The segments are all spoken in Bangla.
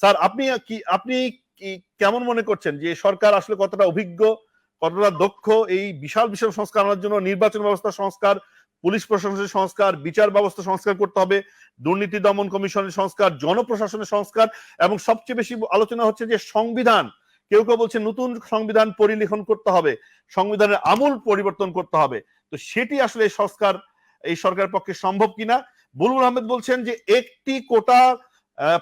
স্যার, আপনি কি, আপনি কেমন মনে করছেন যে সরকার আসলে কতটা অভিজ্ঞ, কতটা দক্ষ এই বিশাল বিশাল সংস্কার আনার জন্য নির্বাচন ব্যবস্থা সংস্কার, পুলিশ প্রশাসনের সংস্কার, বিচার ব্যবস্থা সংস্কার করতে হবে, দুর্নীতি দমন কমিশনের সংস্কার, জনপ্রশাসনের সংস্কার এবং সবচেয়ে বেশি আলোচনা হচ্ছে যে সংবিধান। কেউ কেউ বলছে নতুন সংবিধান পরিলেখন করতে হবে, সংবিধানের আমূল পরিবর্তন করতে হবে। তো সেটি আসলে সংস্কার, এই সরকারের পক্ষে সম্ভব কিনা? বুলবুল আহমেদ বলছেন যে একটি কোটা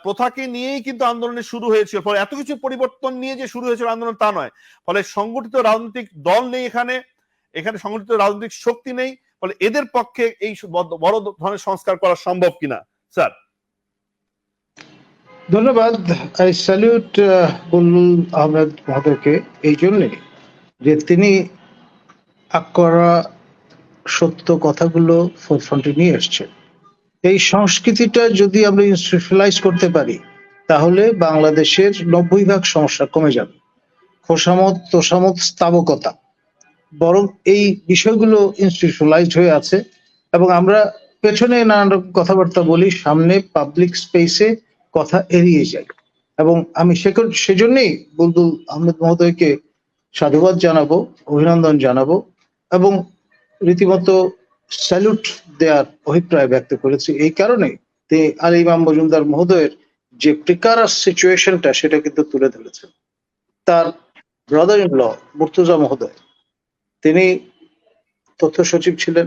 প্রথাকে নিয়েই কিন্তু আন্দোলনে শুরু হয়েছিল। ফলে এত কিছু পরিবর্তন নিয়ে যে শুরু হয়েছিল আন্দোলন তা নয়। ফলে সংগঠিত রাজনৈতিক দল নেই এখানে এখানে সংগঠিত রাজনৈতিক শক্তি নেই। ফলে এদের পক্ষে এই বড়- ধরনের সংস্কার করা সম্ভব কিনা? স্যার। ধন্যবাদ। আই স্যালিউট আহমেদ মহোদয়কে এই জন্যে যে তিনি আক্করা সত্য কথাগুলো ফোরফ্রন্টে নিয়ে এসছেন। এই সংস্কৃতিটা যদি আমরা ইনস্টিটিউশনালাইজ করতে পারি, তাহলে বাংলাদেশের নব্বই ভাগ সমস্যা কমে যাবে। খোসামত, তোষামত স্থাবকতা বরং এই বিষয়গুলো ইনস্টিটিউশনালাইজড হয়ে আছে এবং আমরা পেছনে নানান রকম কথাবার্তা বলি, সামনে পাবলিক স্পেসে কথা এড়িয়ে যাই। এবং আমি সেজন্যই বুলবুল আহমেদ মহোদয়কে সাধুবাদ জানাব, অভিনন্দন জানাব এবং রীতিমতো স্যালুট দেওয়ার অভিপ্রায় ব্যক্ত করেছি। এই কারণে তিনি আলী ইমাম মজুমদার মহোদয়ের যে প্রিকারাস সিচুয়েশনটা, সেটা কিন্তু তুলে ধরেছেন। তার ব্রাদার ইন ল মুর্তুজা মহোদয়, তিনি তথ্য সচিব ছিলেন,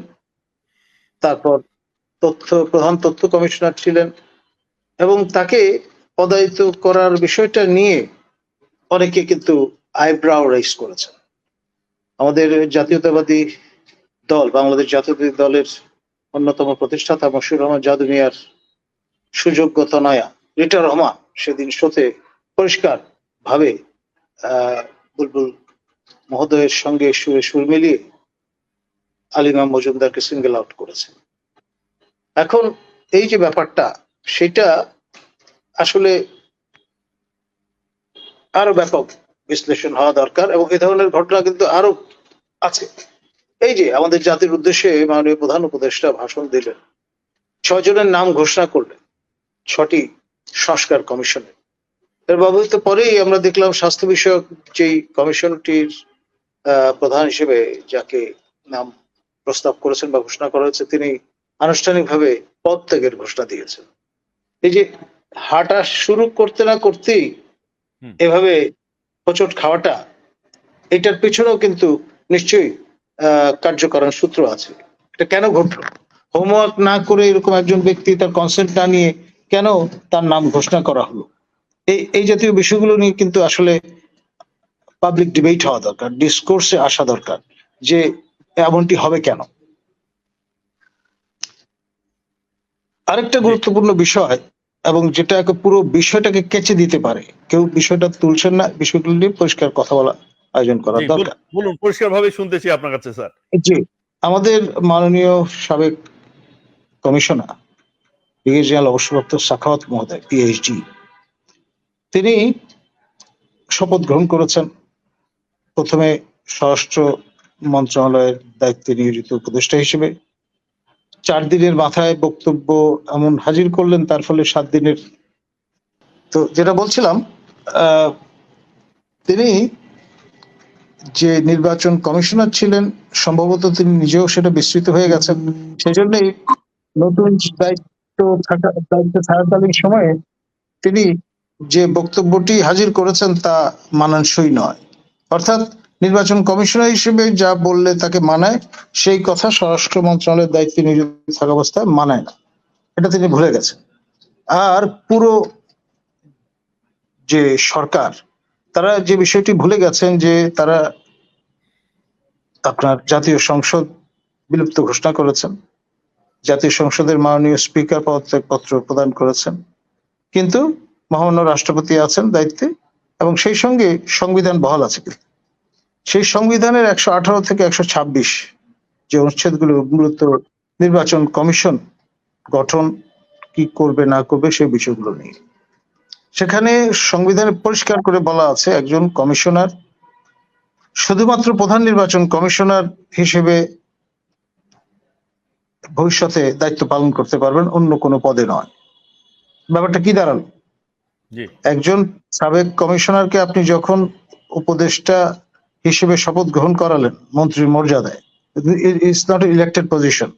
তারপর তথ্য, প্রধান তথ্য কমিশনার ছিলেন, এবং তাকে পদায়িত করার বিষয়টা নিয়ে অনেকে কিন্তু আইব্রাও রাইজ করেছেন। আমাদের জাতীয়তাবাদী দল, বাংলাদেশ জাতীয়তাবাদী দলের অন্যতম প্রতিষ্ঠাতা মশিউর রহমান জাদু মিয়ার সুযোগ্যতা নয়া। রিটা রহমান সেদিন শোতে পরিষ্কার ভাবে বুলবুল মহোদয়ের সঙ্গে সুরে সুর মিলিয়ে আলিমাম মজুমদারকে সিঙ্গেল আউট করেছেন। এখন এই যে ব্যাপারটা, সেটা আসলে আরও ব্যাপক বিশ্লেষণ হওয়া দরকার এবং এ ধরনের ঘটনা কিন্তু আরও আছে। এই যে আমাদের জাতির উদ্দেশ্যে মাননীয় প্রধান উপদেষ্টা ভাষণ দিলেন ছজনের নাম ঘোষণা করলেন ছটি সংস্কার কমিশনের। এর ব্যবহৃত পরেই আমরা দেখলাম স্বাস্থ্য বিষয়ক যেই কমিশনটির প্রধান হিসেবে যাকে নাম প্রস্তাব করেছেন বা ঘোষণা করা হয়েছে তিনি আনুষ্ঠানিকভাবে পদ ত্যাগের ঘোষণা দিয়েছেন। এই যে হাঁটা শুরু করতে না করতেই এভাবে হোঁচট খাওয়াটা এটার পিছনেও কিন্তু নিশ্চয়ই কার্যকরণ সূত্র আছে। এটা কেন ঘটলো? হোমওয়ার্ক না করে এরকম একজন ব্যক্তি তার কনসেন্ট না নিয়ে কেন তার নাম ঘোষণা করা হলো? এই এই জাতীয় বিষয়গুলো নিয়ে কিন্তু আসলে পাবলিক ডিবেট হওয়া দরকার ডিসকোর্সে আসা দরকার যে এমনটি হবে কেন। আরেকটা গুরুত্বপূর্ণ বিষয়, এবং যেটাকে পুরো বিষয়টাকে কেচে দিতে পারে, কেউ বিষয়টা তুলছেন না, বিষয়গুলো নিয়ে পরিষ্কার কথা বলা আয়োজন করা দরকার বলুন- বলুন পরিষ্কার ভাবে শুনতেছি আপনার কাছে স্যার। জি আমাদের মাননীয় সাবেক কমিশনার ব্রিগেডিয়ার অবসরপ্রাপ্ত সাখাওয়াত মহোদয় পিএইচডি তিনি শপথ গ্রহণ করেছেন। প্রথমে স্বরাষ্ট্র মন্ত্রণালয়ের দায়িত্বে নিয়োজিত উপদেষ্টা হিসেবে। চার দিনের মাথায় বক্তব্য এমন হাজির করলেন তার ফলে সাত দিনের তো যেটা বলছিলাম আহ, তিনি যে নির্বাচন কমিশনার ছিলেন, সম্ভবত তিনি নিজেও সেটা বিস্তৃত হয়ে গেছেন। সেই জন্যই নতুন দায়িত্ব থাকা থাকাকালীন সময়ে তিনি যে বক্তব্যটি হাজির করেছেন তা মানানসই নয়। অর্থাৎ নির্বাচন কমিশনার হিসেবে যা বললে তাকে মানায়, সেই কথা স্বরাষ্ট্র মন্ত্রণালয়ের দায়িত্বে নিয়োজিত থাকা অবস্থায় মানায় না। এটা তিনি ভুলে গেছেন। আর পুরো যে সরকার তারা যে বিষয়টি ভুলে গেছেন যে তারা আপনার জাতীয় সংসদ বিলুপ্ত ঘোষণা করেছেন, জাতীয় সংসদের মাননীয় স্পিকার পদত্যাগ পত্র প্রদান করেছেন, কিন্তু মহামান্য রাষ্ট্রপতি আছেন দায়িত্বে এবং সেই সঙ্গে সংবিধান বহাল আছে কিন্তু। সেই সংবিধানের একশো আঠারো থেকে একশো ছাব্বিশ যে অনুচ্ছেদগুলো মূলত নির্বাচন কমিশন গঠন কি করবে না করবে সেই বিষয়গুলো নিয়ে। সেখানে সংবিধানে পরিষ্কার করে বলা আছে একজন কমিশনার শুধুমাত্র প্রধান নির্বাচন কমিশনার হিসেবে ভবিষ্যতে দায়িত্ব পালন করতে পারবেন অন্য কোনো পদে নয়। ব্যাপারটা কি দাঁড়াল? একজন সাবেক কমিশনারকে আপনি যখন উপদেষ্টা হিসেবে শপথ গ্রহণ করালেন মন্ত্রীর মর্যাদায় ইটস নট ইলেক্টেড পজিশন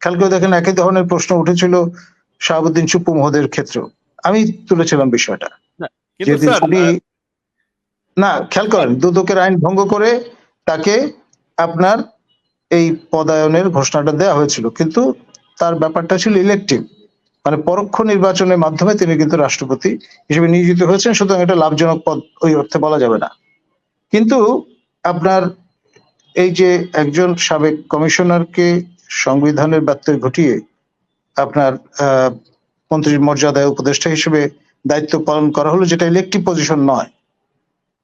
খেয়াল করে দেখেন একই ধরনের প্রশ্ন উঠেছিল শাহাবুদ্দিন চুপ্পু মহোদয়ের ক্ষেত্রেও। আমি তুলেছিলাম বিষয়টা। যেদিন না খেয়াল করেন দুদকের আইন ভঙ্গ করে তাকে আপনার এই পদায়নের ঘোষণাটা দেওয়া হয়েছিল। কিন্তু তার ব্যাপারটা ছিল ইলেকটিভ মানে পরোক্ষ নির্বাচনের মাধ্যমে তিনি কিন্তু রাষ্ট্রপতি হিসেবে নিয়োজিত হয়েছেন সুতরাং এটা লাভজনক পদ ওই অর্থে বলা যাবে না। কিন্তু আপনার এই যে একজন সাবেক কমিশনারকে সংবিধানের ব্যত্যয় ঘটিয়ে আপনার আহ মন্ত্রীর মর্যাদায় উপদেষ্টা হিসেবে দায়িত্ব পালন করা হলো, যেটা ইলেকটিভ পজিশন নয়।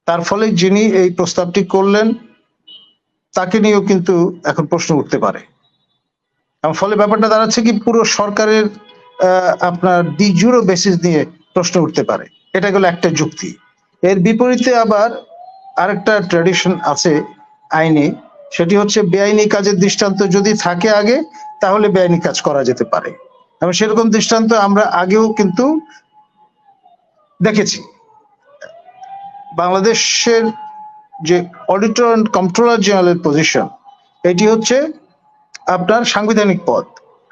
তার ফলে যিনি এই প্রস্তাবটি করলেন, তাকে নিয়েও কিন্তু এখন প্রশ্ন উঠতে পারে। এবং ফলে ব্যাপারটা দাঁড়াচ্ছে কি, পুরো সরকারের আপনার ডিজুরো বেসিস নিয়ে প্রশ্ন উঠতে পারে। এটা গেল একটা যুক্তি। এর বিপরীতে আবার আরেকটা ট্র্যাডিশন আছে আইনে, সেটি হচ্ছে বেআইনি কাজের দৃষ্টান্ত যদি থাকে আগে, তাহলে বেআইনি কাজ করা যেতে পারে। এবং সেরকম দৃষ্টান্ত আমরা আগেও কিন্তু দেখেছি। বাংলাদেশের যে অডিটর অ্যান্ড কন্ট্রোলার জেনারেলের পজিশন এটি হচ্ছে আপনার সাংবিধানিক পদ।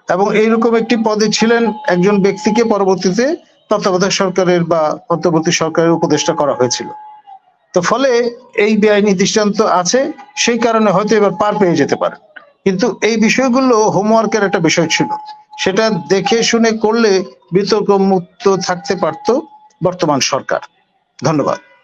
এবং এইরকম একটি পদে ছিলেন একজন ব্যক্তিকে পরবর্তীতে তত্ত্বাবধায়ক সরকারের বা অন্তর্বর্তী সরকারের উপদেষ্টা করা হয়েছিল। তো ফলে এই বেআইনি দৃষ্টান্ত আছে, সেই কারণে হয়তো এবার পার পেয়ে যেতে পারে কিন্তু এই বিষয়গুলো হোমওয়ার্কের একটা বিষয় ছিল। সেটা দেখে শুনে করলে বিতর্ক মুক্ত থাকতে পারত বর্তমান সরকার। ধন্যবাদ।